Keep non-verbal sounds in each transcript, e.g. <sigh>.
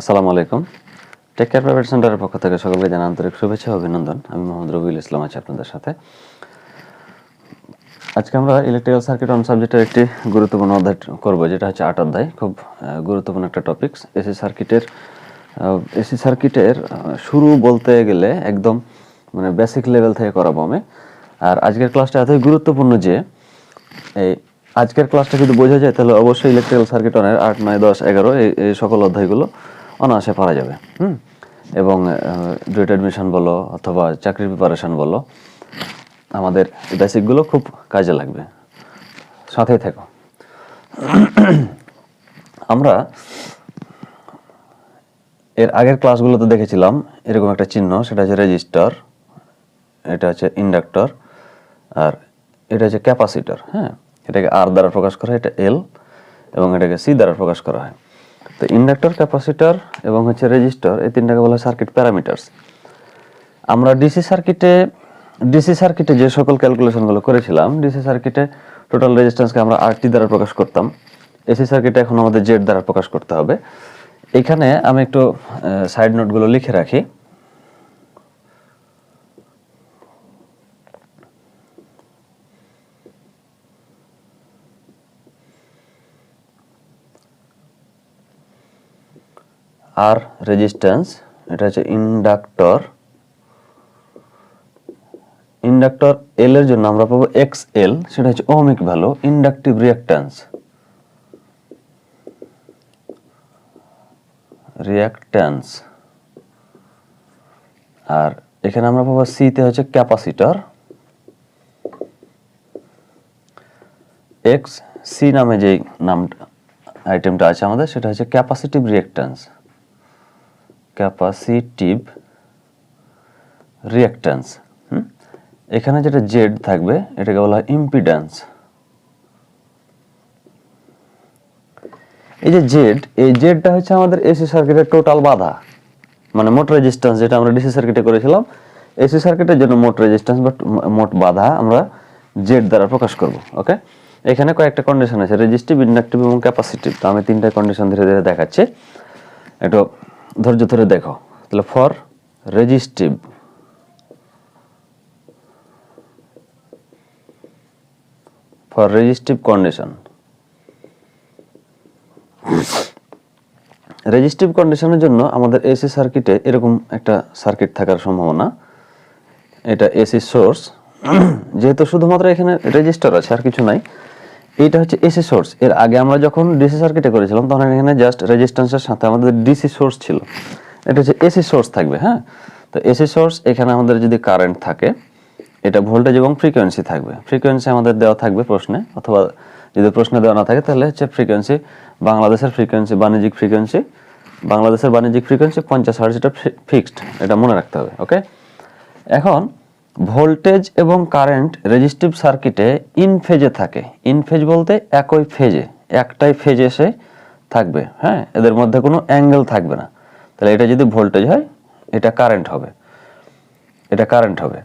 আসসালামু আলাইকুম। Take care private সেন্টারের পক্ষ থেকে সকলকে জানা আন্তরিক শুভেচ্ছা অভিনন্দন। আমি মোহাম্মদ রবিউল ইসলাম আছি আপনাদের সাথে। আজকে আমরা ইলেকট্রিক্যাল সার্কিট অন সাবজেক্টের একটি গুরুত্বপূর্ণ অধ্যায় করব, যেটা হচ্ছে আট অধ্যায়। খুব গুরুত্বপূর্ণ একটা টপিকস এসি সার্কিটের এসি সার্কিটের শুরু বলতে গেলে একদম মানে বেসিক লেভেল থেকে করাবো আমি। আর আজকের ক্লাসটা এতই গুরুত্বপূর্ণ যে, এই আজকের ক্লাসটা যদি বোঝা যায়, তাহলে অবশ্যই ইলেকট্রিক্যাল সার্কিট অনের আট, নয়, দশ, এগারো এই সকল অধ্যায়গুলো অনায়াসে পারা যাবে। হুম? এবং ডুয়েট অ্যাডমিশন বলো অথবা চাকরির প্রিপারেশন বলো, আমাদের বেসিকগুলো খুব কাজে লাগবে। সাথেই থেকো। আমরা এর আগের ক্লাসগুলোতে দেখেছিলাম এরকম একটা চিহ্ন, সেটা হচ্ছে রেজিস্টার এটা হচ্ছে ইন্ডাক্টর আর এটা হচ্ছে ক্যাপাসিটর হ্যাঁ? এটাকে আর দ্বারা প্রকাশ করা হয়, এটা এল এবং এটাকে সি দ্বারা প্রকাশ করা হয়। তো ইন্ডাক্টর, ক্যাপাসিটর এবং হচ্ছে রেজিস্টার, এই তিনটাকে বলা সার্কিট প্যারামিটার্স। আমরা ডিসি সার্কিটে ডিসি সার্কিটে যে সকল ক্যালকুলেশনগুলো করেছিলাম, ডিসি সার্কিটে টোটাল রেজিস্ট্যান্সকে আমরা আরটি দ্বারা প্রকাশ করতাম। এসি সার্কিটে এখন আমাদের জেড দ্বারা প্রকাশ করতে হবে। এখানে আমি একটু সাইড নোটগুলো লিখে রাখি। আর রেজিস্ট্যান্স এটা হচ্ছে ইন্ডাক্টর ইন্ডাক্টর এল এর জন্য আমরা পাবো এক্স এল সেটা হচ্ছে ohmic value inductive reactance reactance আর এখানে আমরা পাবো সি তে হচ্ছে ক্যাপাসিটর এক্স সি নামে যে নাম আইটেমটা আছে আমাদের, সেটা হচ্ছে ক্যাপাসিটিভ রিয়াক্ট্যান্স ক্যাপাসিটিভ রিয়াক্ট্যান্স এখানে যেটা জেড থাকবে, এটাকে বলা হয় ইম্পিডেন্স এই যে জেড এই জেডটা হচ্ছে আমাদের এসি সার্কিটের টোটাল বাধা মানে মোট রেজিস্ট্যান্স যেটা আমরা ডিসি সার্কিটে করেছিলাম। এসি সার্কিটের জন্য মোট রেজিস্ট্যান্স বা মোট বাধা আমরা জেড দ্বারা প্রকাশ করব ওকে এখানে কয়েকটা কন্ডিশন আছে রেজিস্টিভ ইন্ডাকটিভ এবং ক্যাপাসিটিভ তো আমি তিনটা কন্ডিশন ধীরে ধীরে দেখাচ্ছি। একটু ধৈর্য ধরে দেখো। তাহলে for resistive for resistive condition resistive কন্ডিশনের জন্য আমাদের এসি সার্কিটে এরকম একটা সার্কিট থাকার সম্ভাবনা। এটা এসি সোর্স যেহেতু শুধুমাত্র এখানে রেজিস্টার আছে, আর কিছু নাই। এইটা হচ্ছে এসি সোর্স এর আগে আমরা যখন ডিসি সার্কিটে করেছিলাম, তখন এখানে জাস্ট রেজিস্ট্যান্সের সাথে আমাদের ডিসি সোর্স ছিল। এটা হচ্ছে এসি সোর্স থাকবে হ্যাঁ? তো এসি সোর্স এখানে আমাদের যদি কারেন্ট থাকে, এটা ভোল্টেজ এবং ফ্রিকোয়েন্সি থাকবে। ফ্রিকোয়েন্সি আমাদের দেওয়া থাকবে প্রশ্নে, অথবা যদি প্রশ্নে দেওয়া না থাকে, তাহলে হচ্ছে ফ্রিকোয়েন্সি বাংলাদেশের ফ্রিকোয়েন্সি বাণিজ্যিক ফ্রিকোয়েন্সি বাংলাদেশের বাণিজ্যিক ফ্রিকোয়েন্সি পঞ্চাশ হার্জ এটা ফিক্সড এটা মনে রাখতে হবে ওকে এখন ভোল্টেজ এবং কারেন্ট রেজিস্টিভ সার্কিটে ইন ফেজে থাকে। ইন ফেজ বলতে একই ফেজে, একটাই ফেজ এসে থাকবে হ্যাঁ? এদের মধ্যে কোনো অ্যাঙ্গেল থাকবে না। তাহলে এটা যদি ভোল্টেজ হয়, এটা কারেন্ট হবে। এটা কারেন্ট হবে।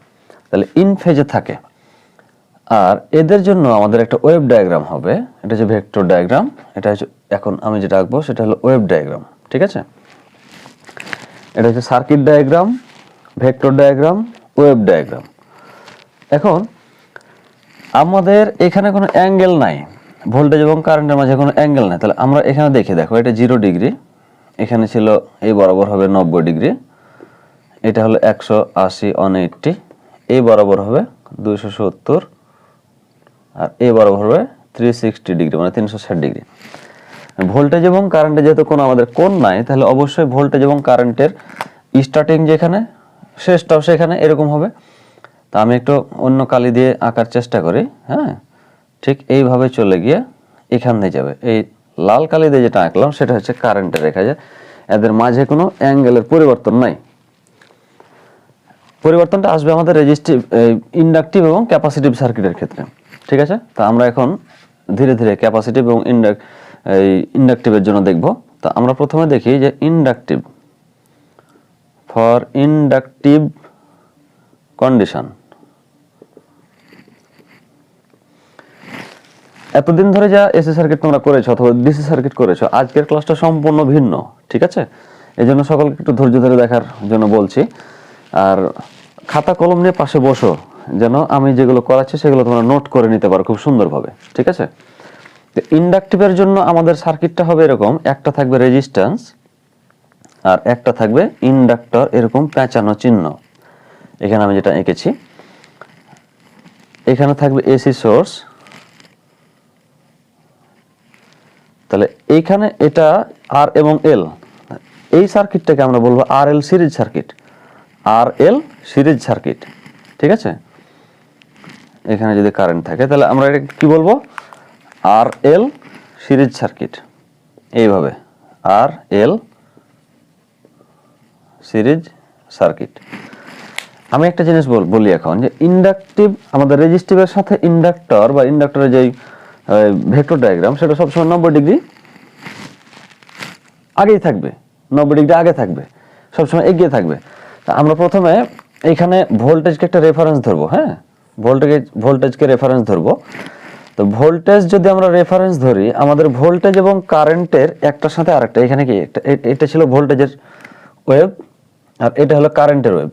তাহলে ইন ফেজে থাকে। আর এদের জন্য আমাদের একটা ওয়েব ডায়াগ্রাম হবে। এটা হচ্ছে ভেক্টর ডায়াগ্রাম। এটা হচ্ছে, এখন আমি যেটা আঁকবো, সেটা হলো ওয়েব ডায়াগ্রাম। ঠিক আছে? এটা হচ্ছে circuit diagram, vector diagram wave diagram এখন আমাদের এখানে কোনো অ্যাঙ্গেল নাই ভোল্টেজ এবং কারেন্টের মাঝে কোনো অ্যাঙ্গেল নাই, তাহলে আমরা এখানে দেখে দেখো, এটা জিরো ডিগ্রি এখানে ছিল এই বরাবর হবে নব্বই ডিগ্রি এটা হলো একশো আশি অন এইটটি এই বরাবর হবে দুইশো সত্তর, আর এই বরাবর হবে থ্রি সিক্সটি ডিগ্রি মানে তিনশো ষাট ডিগ্রি ভোল্টেজ এবং কারেন্টে যেহেতু কোনো আমাদের কোন নাই, তাহলে অবশ্যই ভোল্টেজ এবং কারেন্টের স্টার্টিং যেখানে শেষটাও সেখানে এরকম হবে। তা আমি একটু অন্য কালি দিয়ে আঁকার চেষ্টা করি হ্যাঁ? ঠিক এইভাবে চলে গিয়ে এখান দিয়ে যাবে। এই লাল কালি দিয়ে যেটা আঁকলাম সেটা হচ্ছে কারেন্টের রেখা যায় এদের মাঝে কোনো অ্যাঙ্গেলের পরিবর্তন নাই। পরিবর্তনটা আসবে আমাদের রেজিস্টিভ ইন্ডাকটিভ এবং ক্যাপাসিটিভ সার্কিটের ক্ষেত্রে, ঠিক আছে? তা আমরা এখন ধীরে ধীরে ক্যাপাসিটিভ এবং ইন্ডাক এই ইন্ডাকটিভের জন্য দেখব। তা আমরা প্রথমে দেখি যে ইন্ডাকটিভ ফর ইন্ডাকটিভ কন্ডিশন এতদিন ধরে যা এসি সার্কিট তোমরা করেছ অথবা ডিসি সার্কিট করেছ, আজকের ক্লাসটা সম্পূর্ণ ভিন্ন, ঠিক আছে? এই জন্য সকলকে একটু ধৈর্য ধরে দেখার জন্য বলছি। আর খাতা কলম নিয়ে পাশে বসো, যেন আমি যেগুলো করাচ্ছি সেগুলো তোমরা নোট করে নিতে পারো খুব সুন্দরভাবে, ঠিক আছে? তো ইন্ডাকটিভের জন্য আমাদের সার্কিটটা হবে এরকম, একটা থাকবে রেজিস্ট্যান্স আর একটা থাকবে ইন্ডাক্টর, এরকম পেঁচানো চিহ্ন। এখানে আমি যেটা এঁকেছি, এখানে থাকবে এসি সোর্স। তাহলে এইখানে এটা আর এবং এল। এই সার্কিটটাকে আমরা বলব R L series circuit. R L series circuit, ঠিক আছে? এখানে যদি কারেন্ট থাকে, তাহলে আমরা এটা কি বলব? R L series circuit. এইভাবে আর এল সিরিজ সার্কিট। আমি একটা জিনিস বল এখন যে ইন্ডাকটিভ, আমাদের রেজিস্টিভের সাথে ইন্ডাক্টর বা ইন্ডাক্টরের যেই ভেক্টর ডায়াগ্রাম, সেটা সবসময় নব্বই ডিগ্রি আগেই থাকবে। নব্বই ডিগ্রি আগে থাকবে। সবসময় এগিয়ে থাকবে। তা আমরা প্রথমে এখানে ভোল্টেজকে একটা রেফারেন্স ধরবো হ্যাঁ? ভোল্টেজ ভোল্টেজকে রেফারেন্স ধরবো। তো ভোল্টেজ যদি আমরা রেফারেন্স ধরি, আমাদের ভোল্টেজ এবং কারেন্টের একটার সাথে আরেকটা, এখানে কি এটা ছিল ভোল্টেজের ওয়েভ আর এটা হলো কারেন্টের ওয়েভ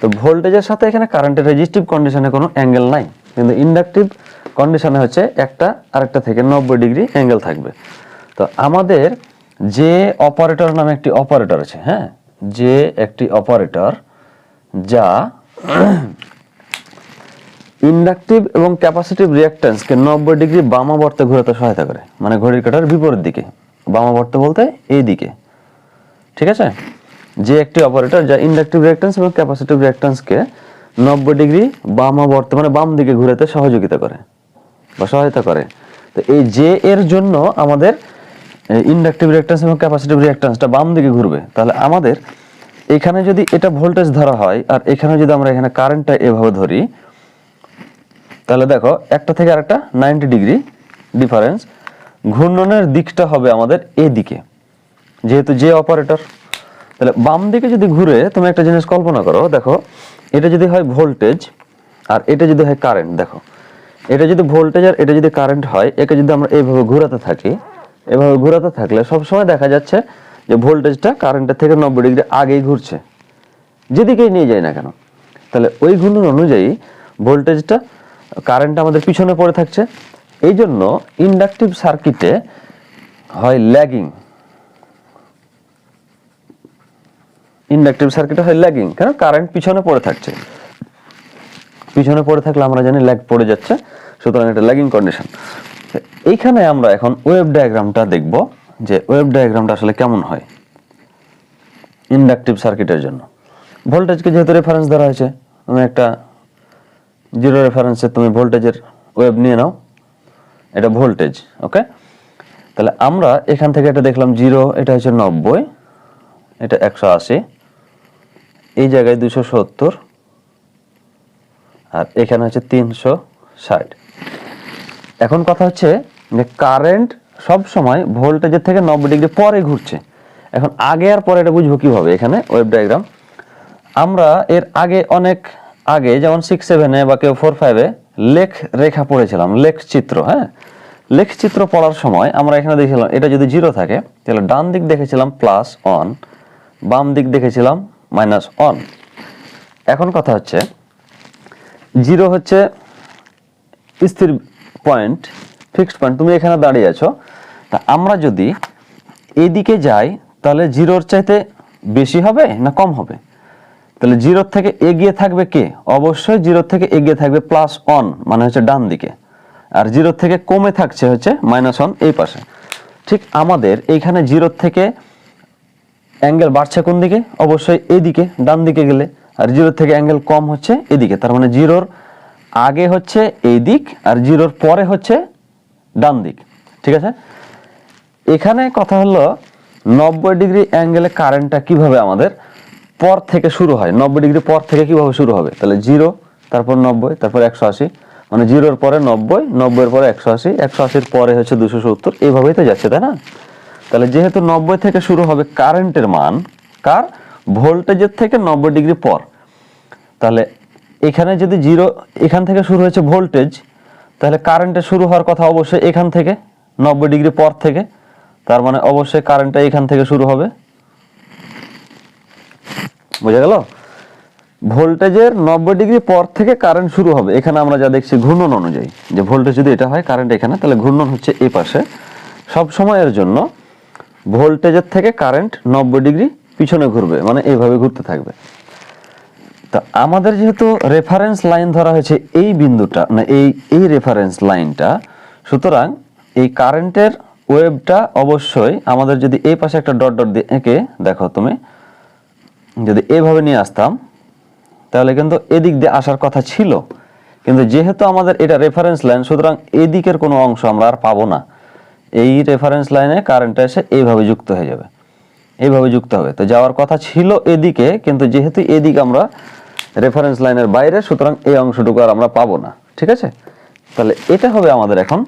তো ভোল্টেজের সাথে এখানে কারেন্টের রেজিস্টিভ কন্ডিশনে কোনো অ্যাঙ্গেল নাই। কিন্তু ইন্ডাকটিভ কন্ডিশনে হচ্ছে একটা আরেকটা থেকে নব্বই ডিগ্রি অ্যাঙ্গেল থাকবে। তো আমাদের যে অপারেটর নামে একটি অপারেটর আছে হ্যাঁ? যে একটি অপারেটর যা <clears throat> ইন্ডাকটিভ এবং ক্যাপাসিটিভ রিঅ্যাক্ট্যান্সকে নব্বই ডিগ্রি বামাবর্তে ঘোরাতে সহায়তা করে। মানে ঘড়ির কাটার বিপরীত দিকে। বামাবর্তে বলতে এই দিকে ঠিক আছে? যে একটি অপারেটর যা ইন্ডাকটিভ রিঅ্যাক্ট্যান্স এবং ক্যাপাসিটিভ রিঅ্যাক্ট্যান্সকে নব্বই ডিগ্রি বামাবর্তে বর্তমানে বাম দিকে ঘুরাতে সহযোগিতা করে বা সহায়তা করে। তো এই যে এর জন্য আমাদের ইন্ডাকটিভ রিঅ্যাক্ট্যান্স এবং ক্যাপাসিটিভ রিঅ্যাক্ট্যান্সটা বাম দিকে ঘুরবে, তাহলে আমাদের এখানে যদি এটা ভোল্টেজ ধরা হয় আর এখানে যদি আমরা এখানে কারেন্টটা এভাবে ধরি, তাহলে দেখো একটা থেকে আরেকটা নাইনটি ডিগ্রি ডিফারেন্স ঘূর্ণনের দিকটা হবে আমাদের এদিকে, যেহেতু যে অপারেটর তাহলে বাম দিকে যদি ঘুরে তুমি একটা জিনিস কল্পনা করো, দেখো, এটা যদি হয় ভোল্টেজ আর এটা যদি হয় কারেন্ট, দেখো। এটা যদি ভোল্টেজ আর এটা যদি কারেন্ট হয়, একে যদি আমরা এইভাবে ঘোরাতে থাকি, এভাবে ঘোরাতে থাকলে সবসময় দেখা যাচ্ছে যে ভোল্টেজটা কারেন্টের থেকে নব্বই ডিগ্রি আগেই ঘুরছে। যেদিকেই নিয়ে যায় না কেন। তাহলে ওই ঘূর্ণন অনুযায়ী ভোল্টেজটা, কারেন্ট আমাদের পিছনে পড়ে থাকছে। এই জন্য ইন্ডাকটিভ সার্কিটে হয় ল্যাগিং। ইন্ডাকটিভ সার্কিট হয় ল্যাগিং কেন? কারেন্ট পিছনে পড়ে থাকছে। পিছনে পড়ে থাকলে আমরা জানি ল্যাগ পড়ে যাচ্ছে, সুতরাং এটা ল্যাগিং কন্ডিশন এইখানে আমরা এখন ওয়েভ ডায়াগ্রামটা দেখব যে ওয়েভ ডায়াগ্রামটা আসলে কেমন হয় ইন্ডাকটিভ সার্কিটের জন্য। ভোল্টেজকে যেহেতু রেফারেন্স ধরা হয়েছে তুমি একটা জিরো রেফারেন্সে তুমি ভোল্টেজের ওয়েভ নিয়ে নাও। এটা ভোল্টেজ ওকে তাহলে আমরা এখান থেকে এটা দেখলাম জিরো এটা হচ্ছে নব্বই। এটা একশো আশি। এই জায়গায় দুশো সত্তর। আর এখানে হচ্ছে তিনশো ষাট। এখন কথা হচ্ছে যে কারেন্ট সব সময় ভোল্টেজের থেকে নব্বই ডিগ্রি পরে ঘুরছে। এখন আগে আর পরে এটা বুঝব কীভাবে এখানে ওয়েব ডায়াগ্রাম আমরা এর আগে অনেক আগে, যেমন সিক্স সেভেনে বা কেউ ফোর ফাইভে লেখ রেখা পড়েছিলাম লেখ চিত্র হ্যাঁ? লেখ চিত্র পড়ার সময় আমরা এখানে দেখেছিলাম, এটা যদি জিরো থাকে, তাহলে ডান দিক দেখেছিলাম প্লাস অন বাম দিক দেখেছিলাম মাইনাস অন এখন কথা হচ্ছে জিরো হচ্ছে স্থির পয়েন্ট ফিক্সড পয়েন্ট তুমি এখানে দাঁড়িয়ে আছো। তা আমরা যদি এদিকে যাই, তাহলে জিরোর চাইতে বেশি হবে না কম হবে? তাহলে জিরোর থেকে এগিয়ে থাকবে কে? অবশ্যই জিরোর থেকে এগিয়ে থাকবে প্লাস অন মানে হচ্ছে ডান দিকে। আর জিরোর থেকে কমে থাকছে হচ্ছে মাইনাস অন এই পাশে। ঠিক আমাদের এইখানে জিরোর থেকে অ্যাঙ্গেল বাড়ছে কোন দিকে? অবশ্যই এদিকে, ডান দিকে গেলে। আর জিরোর থেকে অ্যাঙ্গেল কম হচ্ছে এদিকে। তার মানে জিরোর আগে হচ্ছে এই দিক আর জিরোর পরে হচ্ছে ডান দিক। ঠিক আছে? এখানে কথা হলো নব্বই ডিগ্রি অ্যাঙ্গেলে কারেন্টটা কীভাবে আমাদের পর থেকে শুরু হয়? নব্বই ডিগ্রি পর থেকে কীভাবে শুরু হবে? তাহলে জিরো, তারপর নব্বই, তারপর একশো আশি। মানে জিরোর পরে নব্বই, নব্বইয়ের পরে একশো আশি, একশো আশির পরে হচ্ছে দুশো সত্তর। এইভাবেই তো যাচ্ছে, তাই না? তাহলে যেহেতু নব্বই থেকে শুরু হবে কারেন্টের মান, কার? ভোল্টেজের থেকে নব্বই ডিগ্রি পর। তাহলে এখানে যদি জিরো, এখান থেকে শুরু হয়েছে ভোল্টেজ, তাহলে কারেন্টের শুরু হওয়ার কথা অবশ্যই এখান থেকে, নব্বই ডিগ্রি পর থেকে। তার মানে অবশ্যই কারেন্টটা এখান থেকে শুরু হবে। বোঝা গেল? ভোল্টেজের নব্বই ডিগ্রি পর থেকে কারেন্ট শুরু হবে। এখানে আমরা যা দেখছি ঘূর্ণন অনুযায়ী। যে ভোল্টেজ যদি এটা হয় কারেন্ট এখানে, তাহলে ঘূর্ণন হচ্ছে এই পাশে। সব সময়ের জন্য ভোল্টেজের থেকে কারেন্ট নব্বই ডিগ্রি পিছনে ঘুরবে মানে এইভাবে ঘুরতে থাকবে। তা আমাদের যেহেতু রেফারেন্স লাইন ধরা হয়েছে এই বিন্দুটা না এই এই রেফারেন্স লাইনটা সুতরাং এই কারেন্টের ওয়েবটা অবশ্যই আমাদের যদি এই পাশে একটা ডট ডট দিয়ে এঁকে, দেখো তুমি, যদি এইভাবে নিয়ে আসতাম, তাহলে কিন্তু এদিক দিয়ে আসার কথা ছিল। কিন্তু যেহেতু আমাদের এটা রেফারেন্স লাইন সুতরাং এদিকের কোনো অংশ আমরা আর পাবো না। এই রেফারেন্স লাইনে কারেন্টটা এসে এইভাবে যুক্ত হয়ে যাবে। এইভাবে যুক্ত হবে। তো যাওয়ার কথা ছিল এদিকে, কিন্তু যেহেতু এদিকে আমরা রেফারেন্স লাইনের বাইরে, সুতরাং এই অংশটুকু আর আমরা পাবো না। ঠিক আছে? তাহলে এটা হবে আমাদের এখন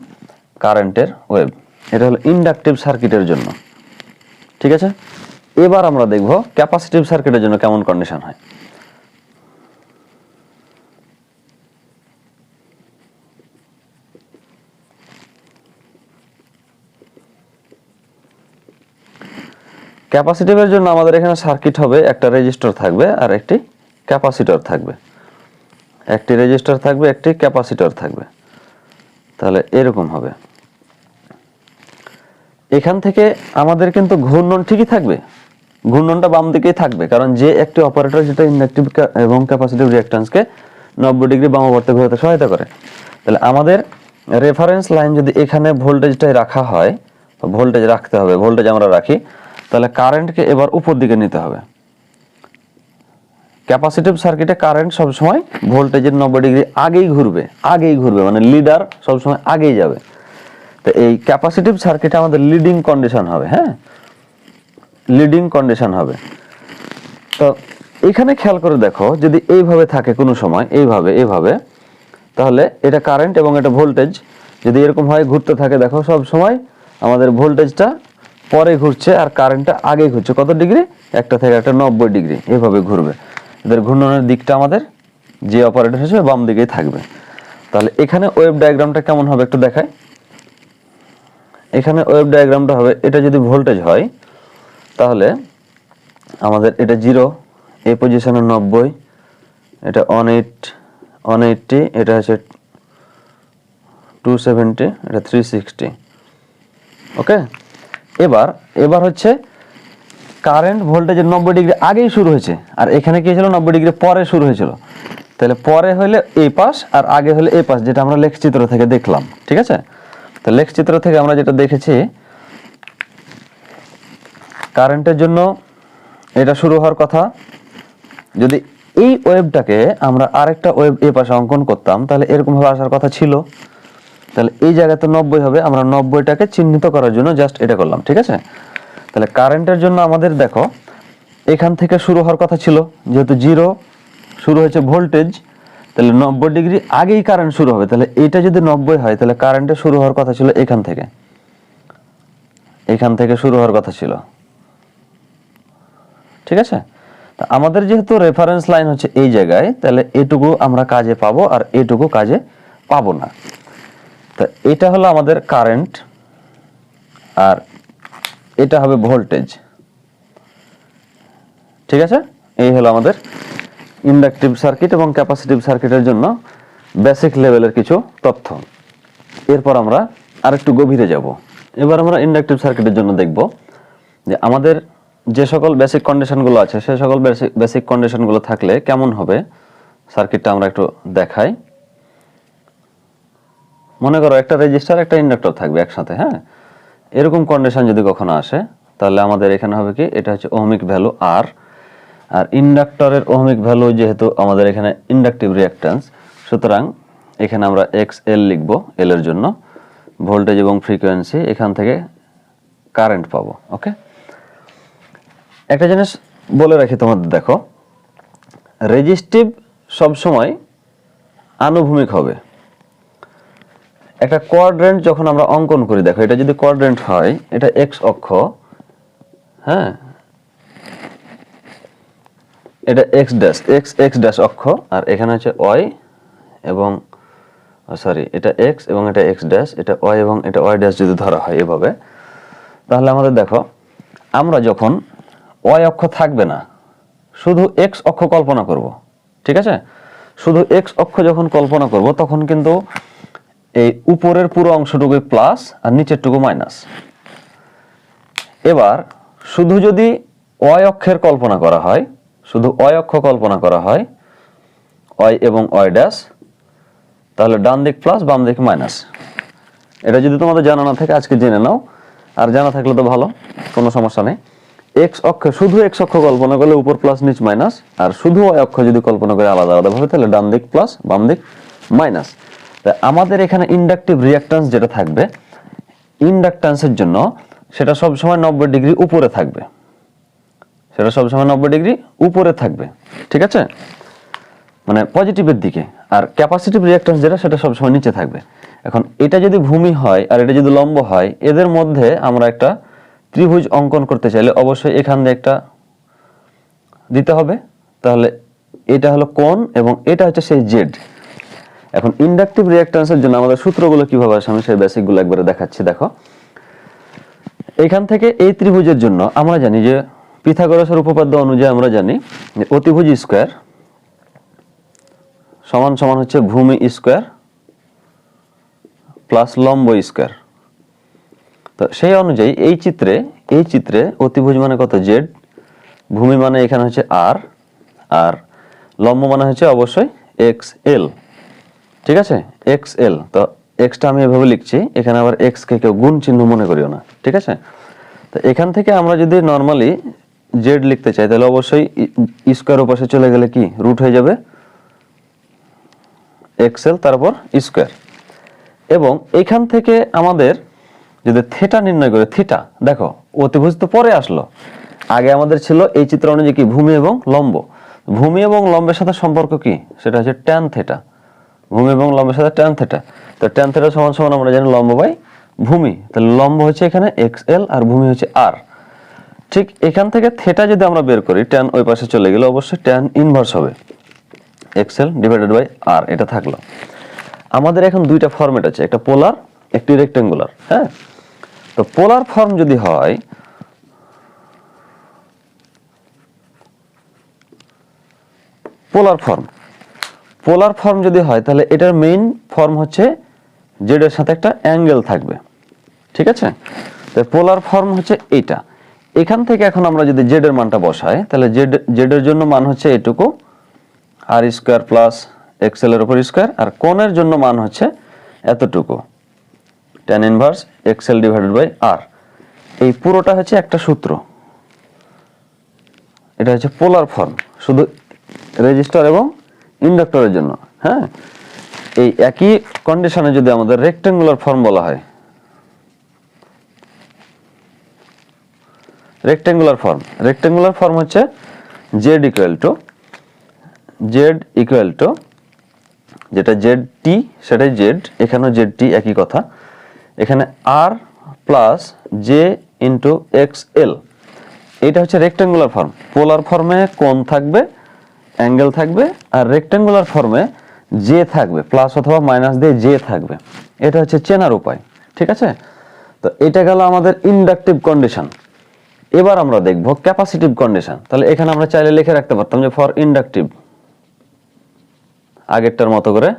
কারেন্টের ওয়েব এটা হলো ইন্ডাকটিভ সার্কিটের জন্য। ঠিক আছে? এবার আমরা দেখব ক্যাপাসিটিভ সার্কিটের জন্য কেমন কন্ডিশন হয়। ক্যাপাসিটিভের জন্য আমাদের এখানে সার্কিট হবে একটা রেজিস্টর থাকবে আর একটি ক্যাপাসিটর থাকবে। একটি রেজিস্টার থাকবে, একটি ক্যাপাসিটর থাকবে। তাহলে এরকম হবে। এখান থেকে আমাদের কিন্তু ঘূর্ণন ঠিকই থাকবে। ঘূর্ণনটা বাম দিকেই থাকবে, কারণ যে একটি অপারেটর যেটা ইন্ডাকটিভ এবং ক্যাপাসিটিভ রিঅ্যাকট্যান্সকে নব্বই ডিগ্রি বামাবর্তে ঘোরাতে সহায়তা করে। তাহলে আমাদের রেফারেন্স লাইন যদি এখানে ভোল্টেজটাই রাখা হয় ভোল্টেজ রাখতে হবে ভোল্টেজ আমরা রাখি তাহলে কারেন্টকে এবার উপর দিকে নিতে হবে। ক্যাপাসিটিভ সার্কিটে কারেন্ট সবসময় ভোল্টেজের নব্বই ডিগ্রি আগেই ঘুরবে আগেই ঘুরবে মানে লিডার সবসময় আগেই যাবে। তো এই ক্যাপাসিটিভ সার্কিটে আমাদের লিডিং কন্ডিশন হবে হ্যাঁ? লিডিং কন্ডিশন হবে। তো এখানে খেয়াল করে দেখো, যদি এইভাবে থাকে কোনো সময়, এইভাবে এইভাবে, তাহলে এটা কারেন্ট এবং এটা ভোল্টেজ যদি এরকম হয়, ঘুরতে থাকে, দেখো সব সময় আমাদের ভোল্টেজটা পরে ঘুরছে আর কারেন্টটা আগে ঘুরছে। কত ডিগ্রি একটা থেকে একটা নব্বই ডিগ্রি এভাবে ঘুরবে। এদের ঘূর্ণনের দিকটা আমাদের যে অপারেটর হিসেবে বাম দিকেই থাকবে। তাহলে এখানে ওয়েব ডায়াগ্রামটা কেমন হবে একটু দেখায় এখানে ওয়েব ডায়াগ্রামটা হবে, এটা যদি ভোল্টেজ হয়, তাহলে আমাদের এটা জিরো এ পজিশনে নব্বই, এটা ওয়ান এইট ওয়ান এইটটি এটা হচ্ছে টু সেভেন্টি এটা থ্রি সিক্সটি ওকে এবার এবার হচ্ছে কারেন্ট ভোল্টেজের নব্বই ডিগ্রি আগেই শুরু হয়েছে, আর এখানে কি ছিল নব্বই ডিগ্রি পরে শুরু হয়েছিল। তাহলে পরে হলে এই পাশ আর আগে হলে এই পাশ, যেটা আমরা লেখচিত্র থেকে দেখলাম, ঠিক আছে? তো লেখচিত্র থেকে আমরা যেটা দেখেছি কারেন্টের জন্য এটা শুরু হওয়ার কথা। যদি এই ওয়েবটাকে আমরা আরেকটা ওয়েব এ পাশে অঙ্কন করতাম, তাহলে এরকম ভাবে আসার কথা ছিল। তাহলে এই জায়গাতে নব্বই হবে, আমরা নব্বইটাকে চিহ্নিত করার জন্য জাস্ট এটা করলাম, ঠিক আছে? তাহলে কারেন্টের জন্য আমাদের দেখো, এখান থেকে শুরু হওয়ার কথা ছিল, যেহেতু জিরো শুরু হয়েছে ভোল্টেজ তাহলে নব্বই ডিগ্রি আগেই কারেন্ট শুরু হবে, তাহলে এইটা যদি নব্বই হয়, তাহলে কারেন্টের শুরু হওয়ার কথা ছিল এখান থেকে। এখান থেকে শুরু হওয়ার কথা ছিল। ঠিক আছে? তা আমাদের যেহেতু রেফারেন্স লাইন হচ্ছে এই জায়গায়, তাহলে এটুকু আমরা কাজে পাবো আর এটুকু কাজে পাবো না। তা এটা হলো আমাদের কারেন্ট আর এটা হবে ভোল্টেজ ঠিক আছে? এই হলো আমাদের ইন্ডাকটিভ সার্কিট এবং ক্যাপাসিটিভ সার্কিটের জন্য বেসিক লেভেলের কিছু তথ্য। এরপর আমরা আরেকটু গভীরে যাব। এবার আমরা ইন্ডাকটিভ সার্কিটের জন্য দেখব যে আমাদের যে সকল বেসিক কন্ডিশনগুলো আছে, সে সকল বেসিক কন্ডিশনগুলো থাকলে কেমন হবে? সার্কিটটা আমরা একটু দেখাই। মনে করো একটা রেজিস্টার একটা ইন্ডাক্টর থাকবে একসাথে হ্যাঁ? এরকম কন্ডিশন যদি কখনো আসে, তাহলে আমাদের এখানে হবে কি? এটা হচ্ছে ওহমিক ভ্যালু আর আর ইন্ডাক্টরের ওহমিক ভ্যালু যেহেতু আমাদের এখানে ইন্ডাকটিভ রিঅ্যাকট্যান্স সুতরাং এখানে আমরা এক্স এল লিখব এল এর জন্য। ভোল্টেজ এবং ফ্রিকোয়েন্সি এখান থেকে কারেন্ট পাবো ওকে একটা জিনিস বলে রাখি তোমাদের, দেখো। রেজিস্টিভ সবসময় আনুভূমিক হবে। একটা কোয়াড্রেন্ট যখন আমরা অঙ্কন করি, দেখো, এটা যদি কোয়াড্রেন্ট হয়, এটা এক্স অক্ষ হ্যাঁ? এটা X dash X X dash অক্ষ, আর এখানে হচ্ছে ওয়াই এবং সরি এটা এক্স এবং এটা এক্স ড্যাশ এটা ওয়াই এবং এটা ওয়াই ড্যাশ যদি ধরা হয় এভাবে, তাহলে আমাদের দেখো, আমরা যখন ওয়াই অক্ষ থাকবে না, শুধু এক্স অক্ষ কল্পনা করব, ঠিক আছে? শুধু এক্স অক্ষ যখন কল্পনা করব, তখন কিন্তু এই উপরের পুরো অংশটুকু প্লাস আর নিচেরটুকু মাইনাস এবার শুধু যদি অয় অক্ষের কল্পনা করা হয়, শুধু অয় অক্ষ কল্পনা করা হয় অয় এবং অয় ড্যাশ তাহলে ডান দিক প্লাস বাম দিক মাইনাস এটা যদি তোমাদের জানা না থাকে, আজকে জেনে নাও। আর জানা থাকলে তো ভালো, কোনো সমস্যা নেই। এক্স অক্ষ, শুধু এক্স অক্ষ কল্পনা করলে উপর প্লাস নিচ মাইনাস আর শুধু ওয়াই অক্ষ যদি কল্পনা করে আলাদা আলাদাভাবে, তাহলে ডান দিক প্লাস বাম দিক মাইনাস আমাদের এখানে ইন্ডাকটিভ রিয়াক্ট্যান্স যেটা থাকবে ইন্ডাকট্যান্সের জন্য সেটা সব সময় নব্বই ডিগ্রি উপরে থাকবে। সেটা সব সময় নব্বই ডিগ্রি উপরে থাকবে, ঠিক আছে? মানে পজিটিভের দিকে, আর ক্যাপাসিটিভ রিয়াক্ট্যান্স যেটা, সেটা সবসময় নিচে থাকবে। এখন এটা যদি ভূমি হয় আর এটা যদি লম্ব হয়, এদের মধ্যে আমরা একটা ত্রিভুজ অঙ্কন করতে চাইলে অবশ্যই এখান দিয়ে একটা দিতে হবে। তাহলে এটা হলো কোণ এবং এটা হচ্ছে সেই জেড এখন ইন্ডাকটিভ রিয়াক্ট্যান্সের জন্য আমাদের সূত্রগুলো কীভাবে আসে আমি সেই বেসিকগুলো একবারে দেখাচ্ছি, দেখো। এখান থেকে এই ত্রিভুজের জন্য আমরা জানি যে পিথাগোরাসের উপপাদ্য অনুযায়ী আমরা জানি যে অতিভুজ স্কোয়ার সমান সমান হচ্ছে ভূমি স্কোয়ার প্লাস লম্ব স্কোয়ার তো সেই অনুযায়ী এই চিত্রে এই চিত্রে অতিভুজ মানে কত? জেড ভূমি মানে এখানে হচ্ছে আর আর লম্ব মানে হচ্ছে অবশ্যই এক্স এল ঠিক আছে? এক্স এল তো এক্সটা আমি এভাবে লিখছি, এখানে আবার এক্স কে কেউ গুণ চিহ্ন মনে করিও না, ঠিক আছে? তো এখান থেকে আমরা যদি নর্মালি জেড লিখতে চাই, তাহলে অবশ্যই স্কোয়ার পাশে চলে গেলে কি? রুট হয়ে যাবে এক্সেল তারপর স্কোয়ার এবং এখান থেকে আমাদের যদি থিটা নির্ণয় করে থিটা দেখো, অতিভুজ তো পরে আসলো। আগে আমাদের ছিল এই চিত্র অনুযায়ী কি? ভূমি এবং লম্ব। ভূমি এবং লম্বের সাথে সম্পর্ক কি? সেটা হচ্ছে ট্যান থেটা ভূমি এবং লম্বের সাথে ট্যান থেটা তো ট্যান থেটা সমান সমান আমরা জানি লম্ব বাই ভূমি। তাহলে লম্ব হচ্ছে এখানে এক্স এল আর ভূমি হচ্ছে আর ঠিক এখান থেকে থেটা যদি আমরা বের করি ট্যান ওই পাশে চলে গেলে অবশ্যই ট্যান ইনভার্স হবে। X L divided by R এটা থাকল। আমাদের এখন দুইটা ফরম্যাট আছে, একটা পোলার একটি রেক্টেঙ্গুলার হ্যাঁ? তো পোলার ফর্ম যদি হয় পোলার ফর্ম পোলার ফর্ম যদি হয়, তাহলে এটার মেইন ফর্ম হচ্ছে জেড এর সাথে একটা অ্যাঙ্গেল থাকবে। ঠিক আছে? তো পোলার ফর্ম হচ্ছে এইটা। এখান থেকে এখন আমরা যদি জেড এর মানটা বসাই, তাহলে জেড জেড এর জন্য মান হচ্ছে এটুকু আর স্কোয়ার প্লাস এক্সেল এর উপর স্কোয়ার আর কোণের জন্য মান হচ্ছে এতটুকু। Tan inverse X L divided by R এই পুরোটা হচ্ছে একটা সূত্র। এটা হচ্ছে পোলার ফর্ম শুধু রেজিস্টার এবং ইন্ডাক্টরের জন্য হ্যাঁ? এই একই কন্ডিশনে যদি আমাদের রেক্টেঙ্গুলার ফর্ম বলা হয় রেক্টেঙ্গুলার ফর্ম রেক্টেঙ্গুলার ফর্ম হচ্ছে Z equal to Z equal to যেটা জেড টি সেটাই জেড এখানেও জেড টি একই কথা। এখানে R plus J into X L এটা হচ্ছে রেক্টেঙ্গুলার ফর্ম পোলার ফর্মে কোন থাকবে অ্যাঙ্গেল থাকবে আর রেক্টেঙ্গুলার ফর্মে জে থাকবে প্লাস অথবা মাইনাস দিয়ে জে থাকবে। এটা হচ্ছে চেনার উপায়, ঠিক আছে? তো এটা গেল আমাদের ইন্ডাকটিভ কন্ডিশন এবার আমরা দেখব ক্যাপাসিটিভ কন্ডিশন তাহলে এখানে আমরা চাইলে লিখে রাখতে পারতাম যে ফর ইন্ডাকটিভ আগেরটার মতো করে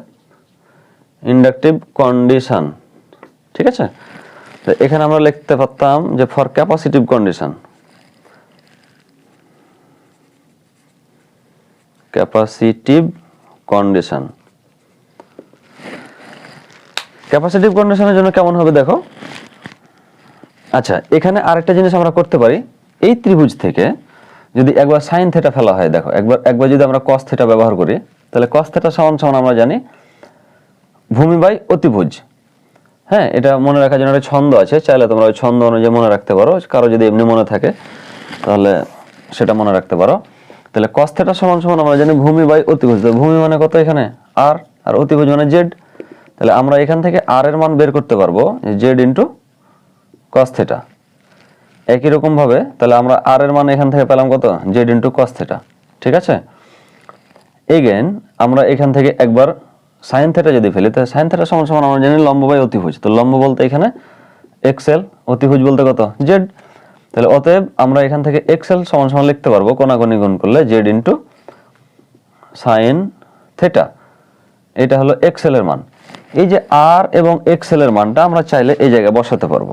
ইন্ডাকটিভ কন্ডিশন ঠিক আছে? তো এখানে আমরা লিখতে পারতাম যে for capacitive condition capacitive condition capacitive কন্ডিশনের জন্য কেমন হবে দেখো? আচ্ছা এখানে আরেকটা জিনিস আমরা করতে পারি। এই ত্রিভুজ থেকে যদি একবার সাইন থেটা ফেলা হয়, দেখো, একবার একবার যদি আমরা কস থেটা ব্যবহার করি, তাহলে কস থেটা সমান সমান আমরা জানি ভূমি বাই অতিভুজ। হ্যাঁ এটা মনে রাখার জন্য একটা ছন্দ আছে, চাইলে তোমরা ওই ছন্দ অনুযায়ী মনে রাখতে পারো। কারও যদি এমনি মনে থাকে, তাহলে সেটা মনে রাখতে পারো। তাহলে কস থেটা সমান সমান আমরা জানি ভূমি বাই অতিভুজ। ভূমি মানে কত এখানে? আর আর অতিভুজ মানে জেড তাহলে আমরা এখান থেকে আর এর মান বের করতে পারব জেড ইন্টু কস থেটা একই রকম ভাবে, তাহলে আমরা আর এর মান এখান থেকে পেলাম কত? জেড ইন্টু কস থেটা ঠিক আছে? এগেন আমরা এখান থেকে একবার সাইন থেটা যদি ফেলি, তাহলে সাইন থেটা সমান সমান আমরা জানি লম্ব বাই অতিভুজ। তো লম্ব বলতে এখানে এক্সেল অতিভুজ বলতে কত? জেড তাহলে অতএব আমরা এখান থেকে এক্সেল সমান সমান লিখতে পারব কোনাগুনি গুণ করলে জেড ইন্টু সাইন থেটা এটা হলো এক্সেল এর মান। এই যে আর এবং এক্সেল এর মানটা আমরা চাইলে এই জায়গায় বসাতে পারব,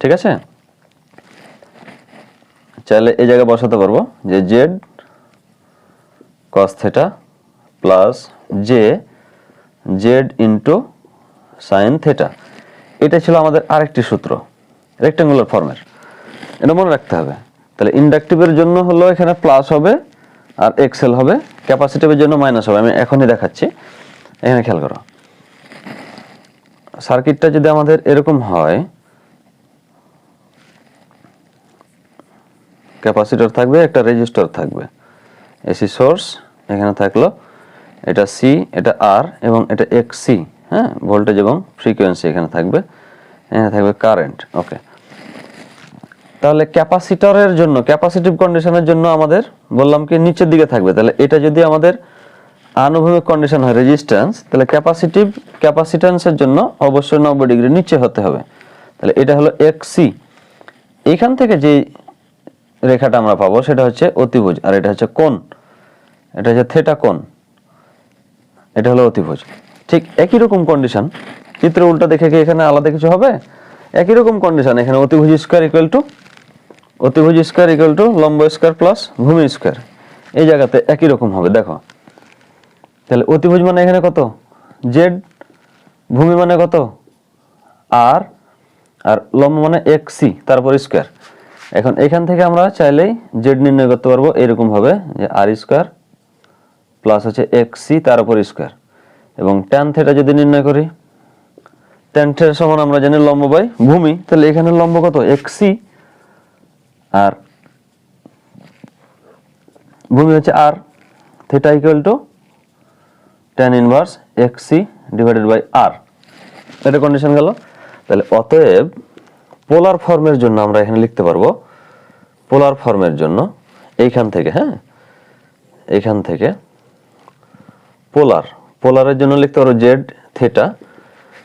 ঠিক আছে? চাইলে এই জায়গায় বসাতে পারব যে Z cos theta plus J Z into sine theta এটা ছিল আমাদের আরেকটি সূত্র রেক্টেঙ্গুলার ফর্মের এটা মনে রাখতে হবে। তাহলে ইন্ডাকটিভের জন্য হলো এখানে প্লাস হবে আর এক্সেল হবে। ক্যাপাসিটিভের জন্য মাইনাস হবে। আমি এখনই দেখাচ্ছি। এখানে খেয়াল করো। সার্কিটটা যদি আমাদের এরকম হয় ক্যাপাসিটর থাকবে, একটা রেজিস্টার থাকবে। এসি সোর্স এখানে থাকল। এটা সি এটা আর এবং এটা এক্স সি হ্যাঁ? ভোল্টেজ এবং ফ্রিকোয়েন্সি এখানে থাকবে। এখানে থাকবে কারেন্ট ওকে তাহলে ক্যাপাসিটরের জন্য, ক্যাপাসিটিভ কন্ডিশনের জন্য আমাদের বললাম কি নিচের দিকে থাকবে। তাহলে এটা যদি আমাদের আনুভূমিক কন্ডিশন হয় রেজিস্ট্যান্স তাহলে ক্যাপাসিটিভ, ক্যাপাসিট্যান্সের জন্য অবশ্যই নব্বই ডিগ্রি নিচে হতে হবে। তাহলে এটা হলো এক্স সি এইখান থেকে যে রেখাটা আমরা পাবো, সেটা হচ্ছে অতিভুজ, আর এটা হচ্ছে কোণ। এটা হচ্ছে থেটা কোণ। এটা হলো অতিভুজ। ঠিক একই রকম কন্ডিশন চিত্র উল্টা দেখে কি এখানে আলাদা কিছু হবে? একই রকম কন্ডিশন এখানে অতিভুজ স্কোয়ার ইকুয়াল টু অতিভুজ স্কোয়ার ইকুয়াল টু লম্ব স্কোয়ার প্লাস ভূমি স্কোয়ার এই জায়গাতে একই রকম হবে, দেখো। তাহলে অতিভুজ মানে এখানে কত? জেড ভূমি মানে কত? আর আর লম্ব মানে এক সি তারপর স্কোয়ার এখন এখান থেকে আমরা চাইলেই জেড নির্ণয় করতে পারব, এরকম ভাবে যে আর স্কোয়ার প্লাস হচ্ছে সি তার উপর স্কোয়ার এবং ট্যান থেটা যদি নির্ণয় করি ট্যান থেটা সমান আমরা জানি লম্ব বাই ভূমি। তাহলে এখানে লম্ব কত? এক সি আর ভূমি হচ্ছে R theta equal to tan inverse X C divided by R এটা কন্ডিশন গেল। তাহলে অতএব পোলার ফর্মের জন্য আমরা এখানে লিখতে পারব পোলার ফর্মের জন্য এইখান থেকে হ্যাঁ? এইখান থেকে পোলার পোলারের জন্য লিখতে পারব জেড থেটা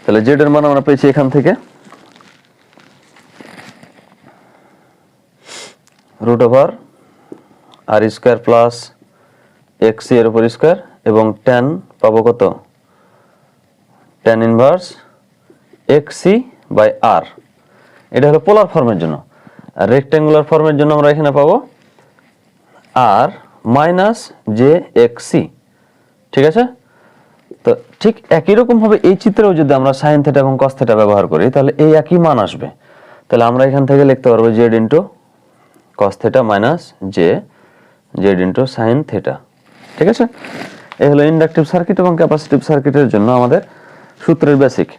তাহলে জেড এর মান আমরা পেয়েছি এখান থেকে। Root over R square plus এক্সের উপর স্কোয়ার এবং ট্যান পাবো কত? Tan inverse X by R এটা হলো পোলার ফর্মের জন্য। আর রেক্ট্যাঙ্গুলার ফর্মের জন্য আমরা এখানে পাবো আর মাইনাস জে এক্স ঠিক আছে? তো ঠিক একই রকম ভাবে এই চিত্রেও যদি আমরা সাইন থেটা এবং কস থেটা ব্যবহার করি, তাহলে এই একই মান আসবে। তাহলে আমরা এখান থেকে লিখতে পারব Z into cos theta minus J Z into sine theta ঠিক আছে? এ হলো ইন্ডাকটিভ সার্কিট এবং ক্যাপাসিটিভ সার্কিটের জন্য আমাদের সূত্রের বেসিক